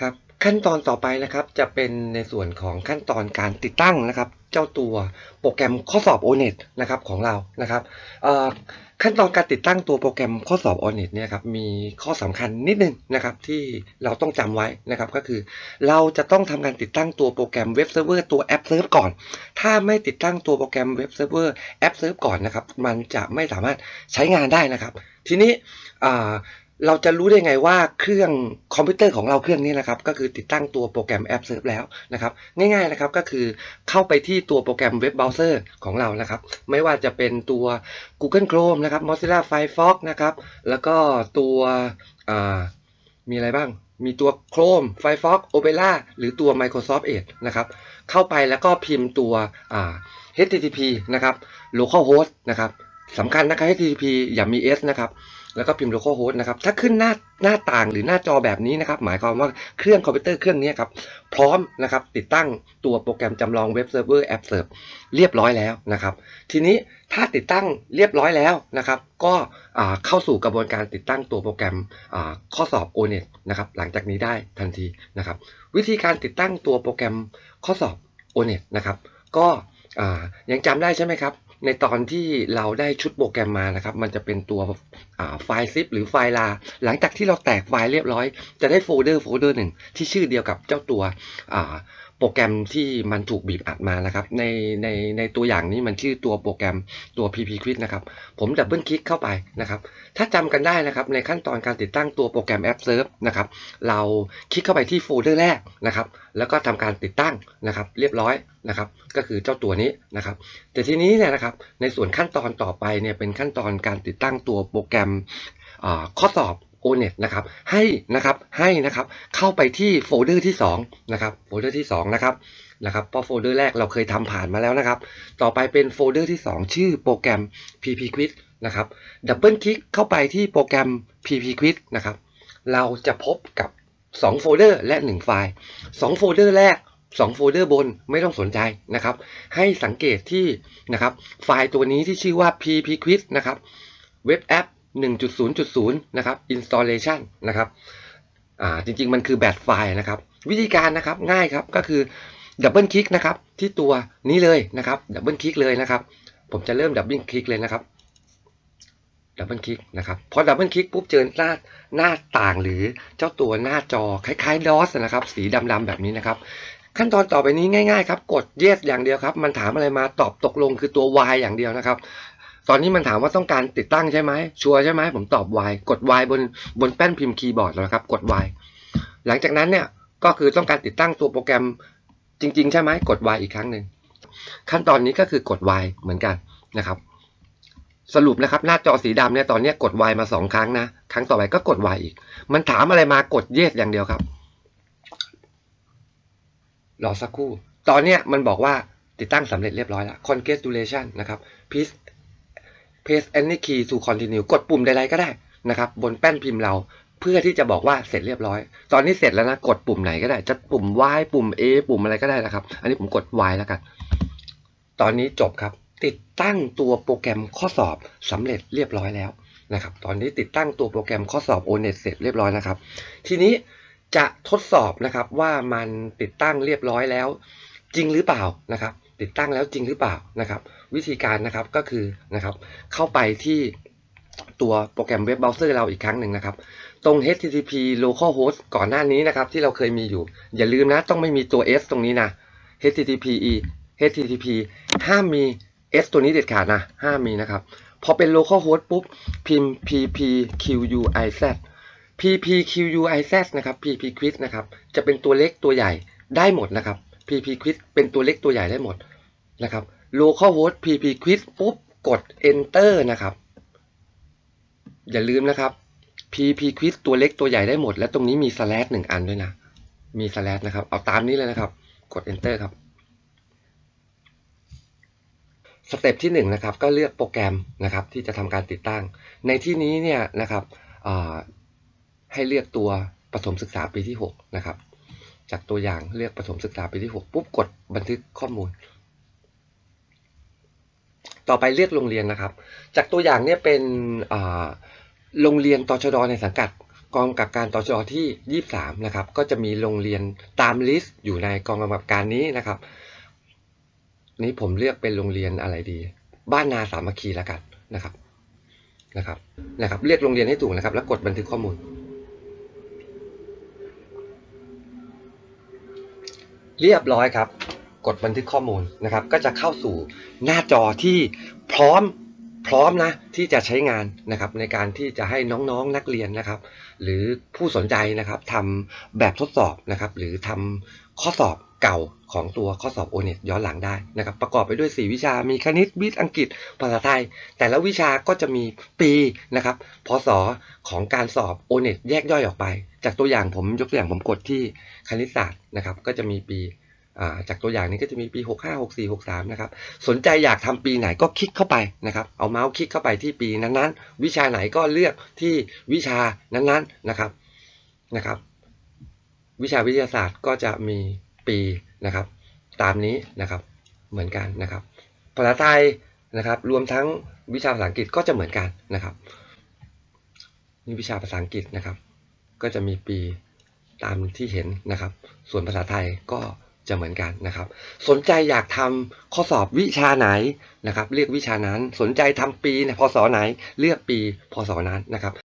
ครับขั้นตอนต่อไปนะครับจะเป็นในส่วนของขั้นตอนการติดตั้งนะครับ เจ้าตัวโปรแกรมข้อสอบ O-NET นะครับของเรานะครับขั้นตอนการติดตั้งตัวโปรแกรมข้อสอบ O-NET เนี่ยครับมีข้อสำคัญนิดนึงนะครับที่เราต้องจำไว้นะครับก็คือ เราจะต้องทำการติดตั้งตัวโปรแกรมเว็บเซิร์ฟเวอร์ตัวแอปเซิร์ฟก่อน ถ้าไม่ติดตั้งตัวโปรแกรมเว็บเซิร์ฟเวอร์แอปเซิร์ฟก่อนนะครับมันจะไม่สามารถใช้งานได้นะครับ ทีนี้ เราจะรู้ได้ไงว่าเครื่องคอมพิวเตอร์ของเราเครื่องนี้นะครับ ก็คือติดตั้งตัวโปรแกรมแอปเซิร์ฟแล้วนะครับ ง่ายๆนะครับก็คือเข้าไปที่ตัวโปรแกรมเว็บเบราว์เซอร์ของเรานะครับ ไม่ว่าจะเป็นตัว Google Chrome นะครับ Mozilla Firefox นะครับ แล้วก็ตัวมีอะไรบ้าง มีตัว Chrome Firefox Opera หรือตัว Microsoft Edge นะครับ เข้าไปแล้วก็พิมพ์ตัว HTTP นะครับ localhost นะครับ สำคัญนะครับ HTTP อย่ามี S นะครับ แล้วก็พิมพ์ localhost นะครับ ถ้าขึ้นหน้าหน้าต่างหรือหน้าจอแบบนี้นะครับ หมายความว่าเครื่องคอมพิวเตอร์เครื่องนี้ครับ พร้อมนะครับ ติดตั้งตัวโปรแกรมจำลองเว็บเซิร์ฟเวอร์แอปเซิร์ฟเรียบร้อยแล้วนะครับ ทีนี้ถ้าติดตั้งเรียบร้อยแล้วนะครับ ก็เข้าสู่กระบวนการติดตั้งตัวโปรแกรมข้อสอบ O-NET นะครับ หลังจากนี้ได้ทันทีนะครับ วิธีการติดตั้งตัวโปรแกรมข้อสอบ O-NET นะครับ ก็ยังจำได้ใช่ไหมครับ ในตอนที่เราได้ชุดโปรแกรมมานะครับ มันจะเป็นตัวไฟล์ซิปหรือไฟล์ลา หลังจากที่เราแตกไฟล์เรียบร้อย จะได้โฟลเดอร์โฟลเดอร์หนึ่งที่ชื่อเดียวกับเจ้าตัวโปรแกรมที่มันถูกบีบอัดมานะครับ ในในในตัวอย่างนี้มันชื่อตัวโปรแกรมตัว PP Quiz นะครับ ผมดับเบิลคลิกเข้าไปนะครับ ถ้าจำกันได้นะครับ ในขั้นตอนการติดตั้งตัวโปรแกรมแอปเซิร์ฟนะครับ เราคลิกเข้าไปที่โฟลเดอร์แรกนะครับ แล้วก็ทำการติดตั้งนะครับ เรียบร้อย นะครับ ก็คือเจ้าตัวนี้นะครับ แต่ทีนี้เนี่ยนะครับ ในส่วนขั้นตอนต่อไปเนี่ยเป็นขั้นตอนการติดตั้งตัวโปรแกรมข้อสอบ O-NET นะครับ ให้นะครับให้นะครับเข้าไปที่โฟลเดอร์ที่2นะครับโฟลเดอร์ที่2นะครับนะครับเพราะโฟลเดอร์แรกเราเคยทำผ่านมาแล้วนะครับ ต่อไปเป็นโฟลเดอร์ที่ 2 ชื่อโปรแกรม PP Quiz นะครับดับเบิลคลิกเข้าไปที่โปรแกรม PP Quiz นะครับ เราจะพบกับ 2 โฟลเดอร์และ 1 ไฟล์ 2 โฟลเดอร์แรก 2 โฟลเดอร์บนไม่ต้องสนใจนะครับ ให้สังเกตที่นะครับไฟล์ตัวนี้ที่ชื่อว่า PP Quiz นะครับเว็บแอป1.0.0 นะครับ installation นะครับอ่าจริงๆ มันคือแบบไฟล์นะครับ วิธีการนะครับง่ายครับก็คือดับเบิลคลิกนะครับที่ตัวนี้เลยนะครับดับเบิลคลิกเลยนะครับ ผมจะเริ่มดับเบิลคลิกเลยนะครับดับเบิลคลิกนะครับพอดับเบิลคลิกปุ๊บเจอหน้าหน้าต่างหรือเจ้าตัวหน้าจอคล้ายๆ DOS นะครับ สีดำๆแบบนี้นะครับ ขั้นตอนต่อไปนี้ง่ายๆครับกด yes อย่างเดียวครับ มันถามอะไรมาตอบตกลงคือตัว y อย่างเดียวนะครับ ตอนนี้มันถามว่าต้องการติดตั้งใช่ไหมชัวร์ใช่ไหมผมตอบ y กด y บนบนแป้นพิมพ์คีย์บอร์ดแล้วนะครับ กด y หลังจากนั้นเนี่ยก็คือต้องการติดตั้งตัวโปรแกรมจริง ๆ ใช่ไหมกด y อีกครั้งหนึ่งขั้นตอนนี้ก็คือกด y เหมือนกันนะครับ สรุปนะครับ หน้าจอสีดำเนี่ยตอนนี้กด y มาสองครั้งนะ ครั้งต่อไปก็กด y อีก มันถามอะไรมากด yes อย่างเดียวครับ รอสักครู่ ตอนเนี้ยมันบอกว่าติดตั้งสำเร็จเรียบร้อยแล้ว congratulation นะครับ please press any key to continue กดปุ่มใดๆก็ได้นะครับ บนแป้นพิมพ์เราเพื่อที่จะบอกว่าเสร็จเรียบร้อย ตอนนี้เสร็จแล้วนะ กดปุ่มไหนก็ได้ จะปุ่ม Y ปุ่ม A ปุ่มอะไรก็ได้นะครับ อันนี้ผมกด Y แล้วกัน ตอนนี้จบครับ ติดตั้งตัวโปรแกรมข้อสอบสำเร็จเรียบร้อยแล้วนะครับ ตอนนี้ติดตั้งตัวโปรแกรมข้อสอบ O-NET เสร็จเรียบร้อยนะครับ ทีนี้ จะทดสอบนะครับว่ามันติดตั้งเรียบร้อยแล้ว จริงหรือเปล่านะครับ ติดตั้งแล้วจริงหรือเปล่านะครับ วิธีการนะครับก็คือนะครับ เข้าไปที่ตัวโปรแกรมเว็บเบราว์เซอร์เราอีกครั้งหนึ่งนะครับ ตรง http localhost ก่อนหน้านี้นะครับ ที่เราเคยมีอยู่ อย่าลืมนะต้องไม่มีตัว s ตรงนี้นะ http e http ห้ามมี s ตัวนี้เด็ดขาดนะห้ามมีนะครับ พอเป็น localhost ปุ๊บ พิมพ์ ppquiz ppquiz นะครับ pp quiz นะครับ จะเป็นตัวเล็กตัวใหญ่ได้หมดนะครับ pp quiz เป็นตัวเล็กตัวใหญ่ได้หมดนะครับ localhost pp quiz ปุ๊บกด enter นะครับ อย่าลืมนะครับ pp quiz ตัวเล็กตัวใหญ่ได้หมด และตรงนี้มี slash หนึ่งอันด้วยนะ มี slash นะครับ เอาตามนี้เลยนะครับ กด enter ครับ สเต็ปที่1นงนะครับ ก็เลือกโปรแกรมนะครับ ที่จะทำการติดตั้ง ในที่นี้เนี่ยนะครับ ให้เลือกตัวประถมศึกษาปีที่ 6 นะครับ จากตัวอย่างเลือกประถมศึกษาปีที่ 6 ปุ๊บกดบันทึกข้อมูล ต่อไปเลือกโรงเรียนนะครับ จากตัวอย่างเนี่ยเป็นโรงเรียนตชดในสังกัดกองกำกับการตชดที่ 23 นะครับ ก็จะมีโรงเรียนตามลิสต์อยู่ในกองกำกับการนี้นะครับ นี้ผมเลือกเป็นโรงเรียนอะไรดี บ้านนาสามัคคีแล้วกันนะครับนะครับนะครับ เรียกโรงเรียนให้ถูกนะครับ แล้วกดบันทึกข้อมูล เรียบร้อยครับ กดบันทึกข้อมูลนะครับ ก็จะเข้าสู่หน้าจอที่พร้อมพร้อมนะที่จะใช้งานนะครับในการที่จะให้น้องๆนักเรียนนะครับ หรือผู้สนใจนะครับทำแบบทดสอบนะครับ หรือทำข้อสอบ เก่าของตัวข้อสอบ o n e t ย้อนหลังได้นะครับ ประกอบไปด้วย 4 วิชามีคณิตวิทย์อังกฤษภาษาไทย แต่ละวิชาก็จะมีปีนะครับพศของการสอบ o n e t แยกย่อยออกไป จากตัวอย่างผมยกตัวอย่างผมกดที่คณิตศาสตร์นะครับ ก็จะมีปีจากตัวอย่างนี้ก็จะมีปี 65 64 63 นะครับ สนใจอยากทำปีไหนก็คลิกเข้าไปนะครับ เอาเมาส์คลิกเข้าไปที่ปีนั้นๆ วิชาไหนก็เลือกที่วิชานั้นๆนะครับนะครับ วิชาวิทยาศาสตร์ก็จะมี ปีนะครับ ตามนี้นะครับเหมือนกันนะครับภาษาไทยนะครับ รวมทั้งวิชาภาษาอังกฤษก็จะเหมือนกันนะครับนี่วิชาภาษาอังกฤษนะครับ ก็จะมีปีตามที่เห็นนะครับ ส่วนภาษาไทยก็จะเหมือนกันนะครับ สนใจอยากทำข้อสอบวิชาไหนนะครับเรียกวิชานั้น สนใจทำปีในพศไหน เลือกปีพศนั้นนะครับ